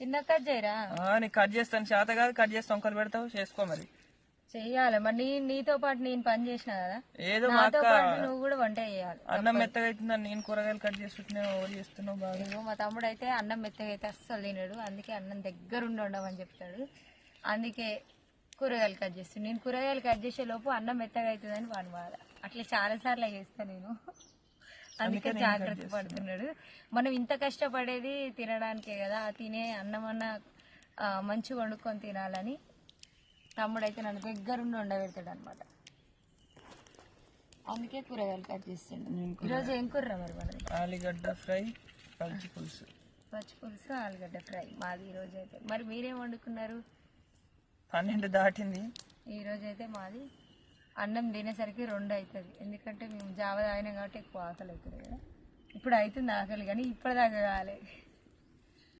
చిన్న కట్ చేయరా? నీకు కట్ చేస్తాను. చేత కాదు కట్ చేసి తొంకలు పెడతావు చేసుకో మరి. చెయ్యాలి. మరి నీ నీతో పాటు నేను పని చేసిన కదా? ఏదో మా నాతో అక్క పాటు నువ్వు కూడా వంట చేయాలి. అన్నం మెత్తగా అవుతుందని నేను కూరగాయలు కట్ ఓవర్ చేస్తున్నావు బాగా? ఇదిగో మా తమ్ముడు అయితే అన్నం మెత్తగా అయితే అస్సలు తినడు. అందుకే అన్నం దగ్గరుండి ఉండమని చెప్తాడు. అందుకే కూరగాయలు కట్ చేస్తాను. నేను కూరగాయలు కట్ చేసే లోపు అన్నం మెత్తగా అవుతుందని వాడు బాధ. అట్లా చాలా సార్లు చేస్తా నేను. అందుకే జాగ్రత్త పడుతున్నాడు. మనం ఇంత కష్టపడేది తినడానికే కదా ఆ తినే అన్నం మంచిగా వండుకొని తినాలని తమ్ముడు అయితే నన్ను దగ్గరుండి ఉండబెడతాడు అనమాట అందుకే కూరగాయలు కట్ చేస్తుండు. ఈరోజు ఏం కూర మరి మనది? ఆలుగడ్డ ఫ్రై పచ్చి పులుసు. పచ్చి పులుసు ఆలుగడ్డ ఫ్రై మాది ఈ రోజు అయితే మరి మీరేం వండుకున్నారు? పన్నెండు దాటింది. ఈ రోజు అయితే మాది అన్నం తినేసరికి రెండు అవుతుంది ఎందుకంటే మేము జావ తాగినాం కాబట్టి ఎక్కువ ఆకలి అవుతుంది కదా. ఇప్పుడు అవుతుంది ఆకలి కానీ ఇప్పటిదాకా కాలేదు